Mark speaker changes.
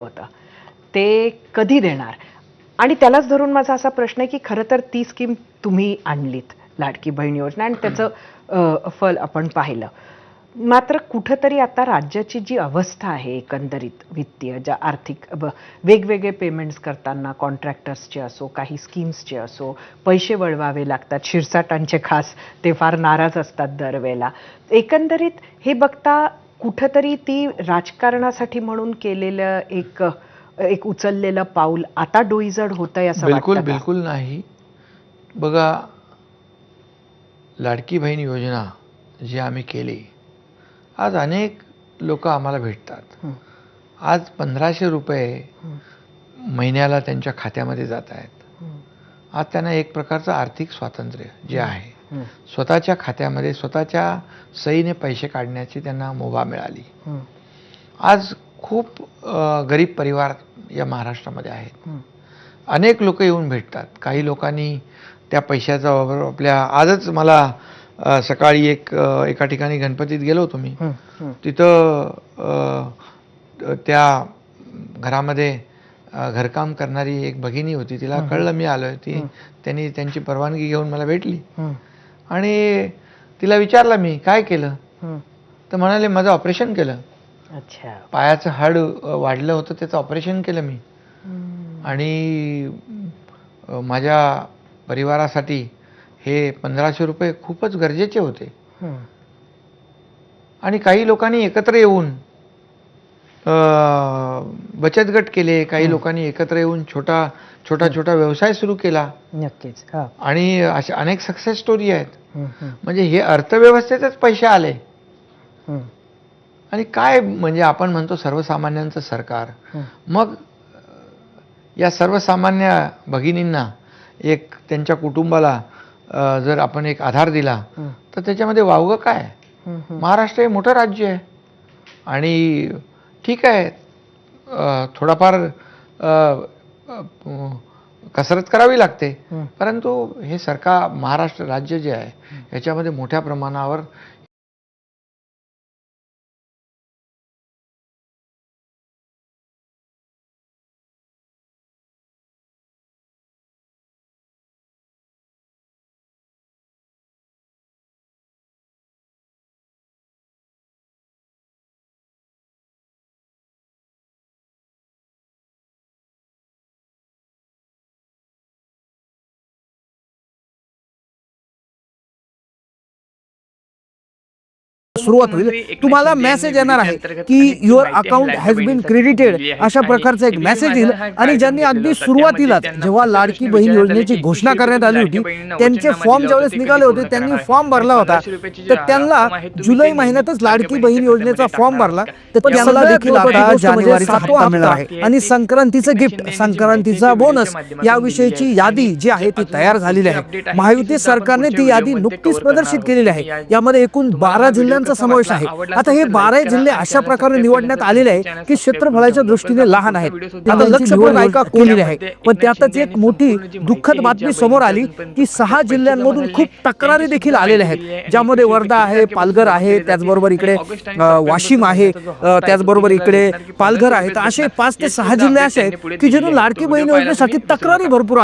Speaker 1: होतं. ते कधी देणार? आणि त्यालाच धरून माझा असा प्रश्न आहे की खरं तर ती स्कीम तुम्ही आणलीत लाडकी बहीण योजना आणि त्याचं फल आपण पाहिलं. मात्र कुठंतरी आता राज्याची जी अवस्था आहे एकंदरीत वित्तीय ज्या आर्थिक ब- वेगवेगळे पेमेंट्स करताना कॉन्ट्रॅक्टर्सचे असो काही स्कीम्सचे असो पैसे वळवावे लागतात शिरसाटांचे खास ते फार नाराज असतात दरवेळेला. एकंदरीत हे बघता कुठंतरी ती राजकारणासाठी म्हणून केलेलं एक एक उचललेलं पाऊल आता डोईजड होतंय असं
Speaker 2: बिलकुल? बिलकुल नाही. बघा लाडकी बहीण योजना जी आम्ही केली आज अनेक लोक आम्हाला भेटतात. आज पंधराशे रुपये महिन्याला त्यांच्या खात्यामध्ये जात आहेत. आज त्यांना एक प्रकारचं आर्थिक स्वातंत्र्य जे आहे स्वतःच्या खात्यामध्ये स्वतःच्या सहीने पैसे काढण्याची त्यांना मुभा मिळाली. आज खूप गरीब परिवार या महाराष्ट्रामध्ये आहेत. अनेक लोक येऊन भेटतात. काही लोकांनी त्या पैशाचा वापर आपल्या आजच मला सकाळी एक एका ठिकाणी गणपतीत गेलो होतो मी. तिथं त्या घरामध्ये घरकाम करणारी एक भगिनी होती. तिला कळलं मी आलोय. ती त्यांनी त्यांची परवानगी घेऊन मला भेटली. आणि तिला विचारलं मी काय केलं. तर म्हणाले माझं ऑपरेशन केलं.
Speaker 1: अच्छा.
Speaker 2: पायाचं हाड वाढलं होतं त्याचं ऑपरेशन केलं मी. आणि माझ्या परिवारासाठी हे पंधराशे रुपये खूपच गरजेचे होते. आणि काही लोकांनी एकत्र येऊन बचत गट केले काही लोकांनी एकत्र येऊन छोटा छोटा छोटा व्यवसाय सुरू केला.
Speaker 1: नक्कीच
Speaker 2: आणि अशा अनेक सक्सेस स्टोरी आहेत. म्हणजे हे अर्थव्यवस्थेतच पैसे आले. आणि काय म्हणजे आपण म्हणतो सर्वसामान्यांचं सरकार. मग या सर्वसामान्य भगिनींना एक त्यांच्या कुटुंबाला जर आपण एक आधार दिला तर त्याच्यामध्ये वावगं काय. महाराष्ट्र हे मोठं राज्य आहे. आणि ठीक आहे. थोडाफार कसरत करावी लागते. परंतु हे सरकार महाराष्ट्र राज्य जे आहे याच्यामध्ये मोठ्या प्रमाणावर
Speaker 3: सुरुवात होईल. तुम्हाला मेसेज येणार आहे की your account has been credited अशा प्रकारचा एक मेसेज येईल. आणि ज्यांनी अगदी सुरुवातीलाच जेव्हा लाडकी बहीण योजनेची घोषणा करण्यात आली होती त्यांचे फॉर्म ज्यावेळेस निघाले होते त्यांनी फॉर्म भरला होता. तर त्यांना जुलै महिन्यातच लाडकी बहीण योजनेचा फॉर्म भरला. तर त्यांना देखील आता
Speaker 1: म्हणजे
Speaker 3: जानेवारीचा
Speaker 1: सातवा
Speaker 3: हप्ता मिळणार आहे. आणि संक्रांतीचं गिफ्ट संक्रांतीचा बोनस याविषयीची यादी जी आहे ती तयार झालेली आहे. महायुती सरकारने ती यादी नुकतीच प्रदर्शित केलेली आहे. यामध्ये एकूण बारा जिल्ह्यांचा समावेश आहे. आता हे बारा जिल्हे अशा प्रकारे निवडण्यात आलेले आहे की क्षेत्रफळाच्या दृष्टीने लहान आहेत. आता केलेली आहे. पण त्यातच एक मोठी दुःखद बातमी समोर आली की सहा जिल्ह्यांमधून खूप तक्रारी देखील आलेल्या आहेत. ज्यामध्ये वर्धा आहे पालघर आहे त्याचबरोबर इकडे वाशिम आहे त्याचबरोबर इकडे पालघर आहे तर असे पाच ते सहा जिल्हे असे आहेत की जिथून लाडकी बहीण योजनेसाठी तक्रारी भरपूर